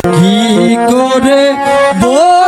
কি করে বল